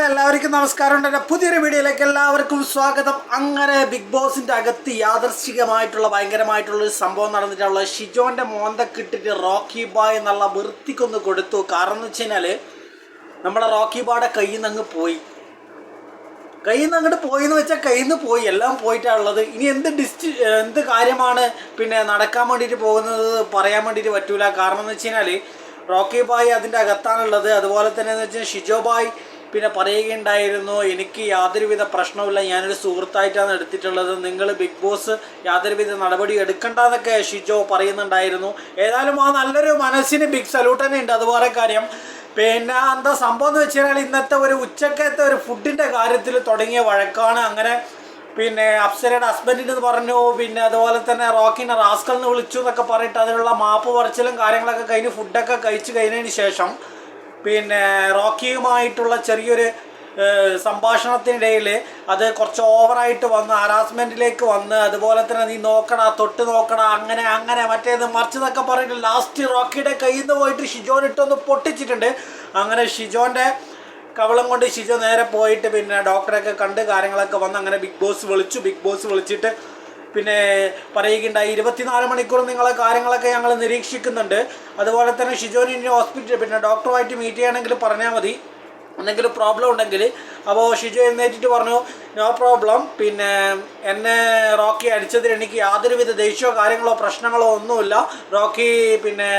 സുഹൃത്തുക്കളെ എല്ലാവർക്കും നമസ്കാരം എന്റെ പുതിയൊരു വീഡിയോയിലേക്ക് എല്ലാവർക്കും സ്വാഗതം. അങ്ങനെ ബിഗ് ബോസിന്റെ അകത്ത് യാദർശികമായിട്ടുള്ള ഭയങ്കരമായിട്ടുള്ള ഒരു സംഭവം നടന്നിട്ടുള്ള ഷിജോന്റെ മോന്തക്കിട്ടിട്ട് റോക്കി ബായ് എന്നുള്ള വൃത്തിക്കൊന്ന് കൊടുത്തു. കാരണം എന്ന് വെച്ച് കഴിഞ്ഞാൽ നമ്മളെ റോക്കി ബായുടെ കയ്യിൽ നിന്ന് അങ്ങ് പോയി. കയ്യിൽ നിന്ന് അങ്ങോട്ട് പോയി എന്ന് വെച്ചാൽ കയ്യിൽ നിന്ന് പോയി. എല്ലാം പോയിട്ടാണ് ഉള്ളത്. ഇനി എന്ത് ഡിസ്റ്റ് എന്ത് കാര്യമാണ് പിന്നെ നടക്കാൻ വേണ്ടിയിട്ട് പോകുന്നത് പറയാൻ വേണ്ടിയിട്ട് പറ്റൂല. കാരണം എന്ന് വെച്ച് കഴിഞ്ഞാൽ റോക്കി ബായ് അതിന്റെ അകത്താണുള്ളത്. അതുപോലെ തന്നെ എന്ന് വെച്ചാൽ ഷിജോ ബായ് പിന്നെ പറയുകയുണ്ടായിരുന്നു എനിക്ക് യാതൊരുവിധ പ്രശ്നവുമില്ല. ഞാനൊരു സുഹൃത്തായിട്ടാണ് എടുത്തിട്ടുള്ളത്. നിങ്ങൾ ബിഗ് ബോസ് യാതൊരുവിധ നടപടി എടുക്കണ്ടെന്നൊക്കെ ഷിജോ പറയുന്നുണ്ടായിരുന്നു. ഏതായാലും ആ നല്ലൊരു മനസ്സിന് ബിഗ് സല്യൂട്ട് തന്നെ ഉണ്ട്. അതുപോലെ കാര്യം പിന്നെ എന്താ സംഭവം എന്ന് വെച്ച് കഴിഞ്ഞാൽ ഇന്നത്തെ ഒരു ഉച്ചക്കത്തെ ഒരു ഫുഡിന്റെ കാര്യത്തിൽ തുടങ്ങിയ വഴക്കാണ്. അങ്ങനെ പിന്നെ അപ്സരയുടെ ഹസ്ബൻഡിന് പറഞ്ഞു പിന്നെ അതുപോലെ തന്നെ റോക്കിനെ റാസ്കൽ എന്ന് വിളിച്ചു എന്നൊക്കെ പറഞ്ഞിട്ട് അതിനുള്ള മാപ്പ് പറച്ചിലും കാര്യങ്ങളൊക്കെ കഴിഞ്ഞ് ഫുഡൊക്കെ കഴിച്ച് കഴിഞ്ഞതിന് ശേഷം പിന്നെ റോക്കിയുമായിട്ടുള്ള ചെറിയൊരു സംഭാഷണത്തിനിടയിൽ അത് കുറച്ച് ഓവറായിട്ട് വന്ന് ഹറാസ്മെന്റിലേക്ക് വന്ന് അതുപോലെ തന്നെ നീ നോക്കടാ തൊട്ട് നോക്കടാ അങ്ങനെ അങ്ങനെ മറ്റേത് മറിച്ചതൊക്കെ പറഞ്ഞിട്ട് ലാസ്റ്റ് റോക്കിയുടെ കയ്യിൽ നിന്ന് പോയിട്ട് ഷിജോൻ ഇട്ടൊന്ന് പൊട്ടിച്ചിട്ടുണ്ട്. അങ്ങനെ ഷിജോന്റെ കവളം കൊണ്ട് ഷിജോ നേരെ പോയിട്ട് പിന്നെ ഡോക്ടറൊക്കെ കണ്ട് കാര്യങ്ങളൊക്കെ വന്ന് അങ്ങനെ ബിഗ് ബോസ് വിളിച്ചു ബിഗ് ബോസ് വിളിച്ചിട്ട് പിന്നെ പറയുകയുണ്ടായി ഇരുപത്തിനാല് മണിക്കൂർ നിങ്ങളെ കാര്യങ്ങളൊക്കെ ഞങ്ങൾ നിരീക്ഷിക്കുന്നുണ്ട്. അതുപോലെ തന്നെ ഷിജോനി ഹോസ്പിറ്റൽ പിന്നെ ഡോക്ടറുമായിട്ട് മീറ്റ് ചെയ്യണമെങ്കിൽ പറഞ്ഞാൽ മതി. എന്തെങ്കിലും പ്രോബ്ലം ഉണ്ടെങ്കിൽ അപ്പോൾ ഷിജു എഴുന്നേറ്റിട്ട് പറഞ്ഞു നോ പ്രോബ്ലം പിന്നെ എന്നെ റോക്കി അടിച്ചതിൽ എനിക്ക് യാതൊരുവിധ ദേഷ്യമോ കാര്യങ്ങളോ പ്രശ്നങ്ങളോ ഒന്നുമില്ല. റോക്കി പിന്നെ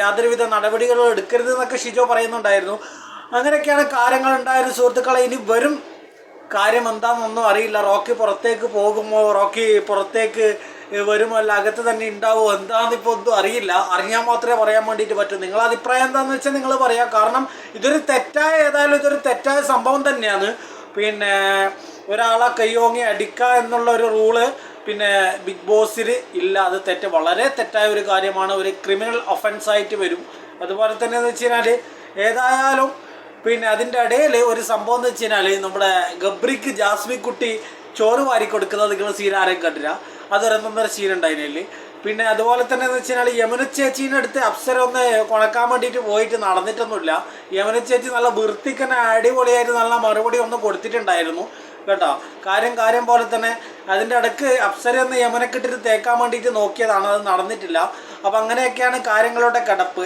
യാതൊരുവിധ നടപടികളോ എടുക്കരുത് എന്നൊക്കെ ഷിജോ പറയുന്നുണ്ടായിരുന്നു. അങ്ങനെയൊക്കെയാണ് കാര്യങ്ങൾ ഉണ്ടായിരുന്ന സുഹൃത്തുക്കളെ ഇനി വരും കാര്യം എന്താണെന്നൊന്നും അറിയില്ല. റോക്കി പുറത്തേക്ക് പോകുമോ റോക്കി പുറത്തേക്ക് വരുമോ അല്ല അകത്ത് തന്നെ ഉണ്ടാവുമോ എന്താണെന്ന് ഇപ്പോൾ ഒന്നും അറിയില്ല. അറിയാൻ മാത്രമേ പറയാൻ വേണ്ടിയിട്ട് പറ്റൂ. നിങ്ങളെ അഭിപ്രായം എന്താണെന്ന് വെച്ചാൽ നിങ്ങൾ പറയാം. കാരണം ഇതൊരു തെറ്റായ ഏതായാലും ഇതൊരു തെറ്റായ സംഭവം തന്നെയാണ്. പിന്നെ ഒരാളെ കൈയോങ്ങി അടിക്കുക എന്നുള്ള ഒരു റൂൾ പിന്നെ ബിഗ് ബോസിൽ ഇല്ല. അത് തെറ്റ് വളരെ തെറ്റായ ഒരു കാര്യമാണ്. ഒരു ക്രിമിനൽ ഒഫൻസ് ആയിട്ട് വരും. അതുപോലെ തന്നെ എന്ന് വെച്ച് കഴിഞ്ഞാൽ ഏതായാലും പിന്നെ അതിന്റെ ഇടയിൽ ഒരു സംഭവം എന്ന് വെച്ച് കഴിഞ്ഞാൽ നമ്മുടെ ഗബ്രിക്ക് ജാസ്മി കുട്ടി ചോറ് വാരി കൊടുക്കുന്നത് നിങ്ങൾ സീൻ ആരെയും കണ്ടില്ല. അതൊരെന്നൊന്നര സീൻ ഉണ്ടായിരുന്നില്ല പിന്നെ അതുപോലെ തന്നെ എന്ന് വെച്ചാൽ യമുന ചേച്ചീന്റെ അടുത്ത് അപ്സര ഒന്ന് കൊണക്കാൻ വേണ്ടിയിട്ട് പോയിട്ട് നടന്നിട്ടൊന്നുമില്ല. യമുന ചേച്ചി നല്ല വൃത്തിക്കന്നെ അടിപൊളിയായിട്ട് നല്ല മറുപടി ഒന്ന് കൊടുത്തിട്ടുണ്ടായിരുന്നു. കേട്ടോ? കാര്യം കാര്യം പോലെ തന്നെ അതിന്റെ ഇടയ്ക്ക് അപ്സര ഒന്ന് യമനക്കിട്ടിട്ട് തേക്കാൻ വേണ്ടിയിട്ട് നോക്കിയതാണ്. അത് നടന്നിട്ടില്ല. അപ്പം അങ്ങനെയൊക്കെയാണ് കാര്യങ്ങളുടെ കിടപ്പ്.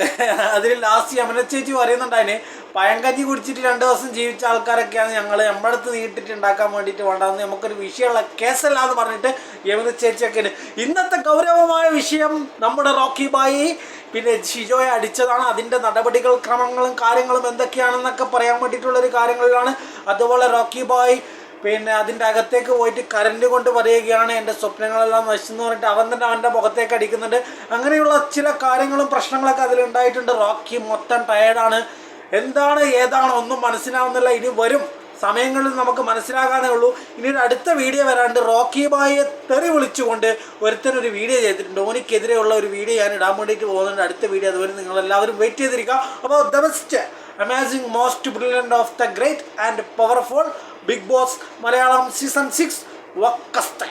അതിൽ ലാസ്റ്റ് യമന ചേച്ചി പറയുന്നുണ്ടായിന് പഴങ്കഞ്ഞി കുടിച്ചിട്ട് രണ്ട് ദിവസം ജീവിച്ച ആൾക്കാരൊക്കെയാണ് ഞങ്ങൾ നമ്മുടെ അടുത്ത് നീട്ടിട്ട് ഉണ്ടാക്കാൻ വേണ്ടിയിട്ട് വേണ്ടതെന്ന് നമുക്കൊരു വിഷയമുള്ള കേസല്ല എന്ന് പറഞ്ഞിട്ട് യമുന ചേച്ചിയൊക്കെ ഇന്നത്തെ ഗൗരവമായ വിഷയം നമ്മുടെ റോക്കി ബായി പിന്നെ ഷിജോയെ അടിച്ചതാണ്. അതിന്റെ നടപടികൾ ക്രമങ്ങളും കാര്യങ്ങളും എന്തൊക്കെയാണെന്നൊക്കെ പറയാൻ വേണ്ടിയിട്ടുള്ളൊരു കാര്യങ്ങളിലാണ്. അതുപോലെ റോക്കി ബായ് പിന്നെ അതിന്റെ അകത്തേക്ക് പോയിട്ട് കരണ്ട് കൊണ്ട് പറയുകയാണ്. എന്റെ സ്വപ്നങ്ങളെല്ലാം നശിച്ചെന്ന് പറഞ്ഞിട്ട് അവൻ തന്നെ അവന്റെ മുഖത്തേക്ക് അടിക്കുന്നുണ്ട്. അങ്ങനെയുള്ള ചില കാര്യങ്ങളും പ്രശ്നങ്ങളൊക്കെ അതിലുണ്ടായിട്ടുണ്ട്. റോക്കി മൊത്തം ടയേർഡാണ് എന്താണ് ഏതാണ് ഒന്നും മനസ്സിലാവുന്നില്ല. ഇനി വരും. സമയങ്ങളിൽ നമുക്ക് മനസ്സിലാകാനേ ഉള്ളൂ. ഇനി ഒരു അടുത്ത വീഡിയോ വരാണ്ട് റോക്കി ബായിയെ തെറി വിളിച്ചുകൊണ്ട് ഒരുത്തനൊരു വീഡിയോ ചെയ്തിട്ടുണ്ട്. ഓനിക്കെതിരെയുള്ള ഒരു വീഡിയോ ഞാൻ ഇടാൻ വേണ്ടിയിട്ട് പോകുന്നുണ്ട്. അടുത്ത വീഡിയോ അതുവരെ നിങ്ങൾ എല്ലാവരും വെയിറ്റ് ചെയ്തിരിക്കുക. അപ്പോൾ the best amazing most brilliant of the great and powerful big boss Malayalam season six വക്കസ്തേ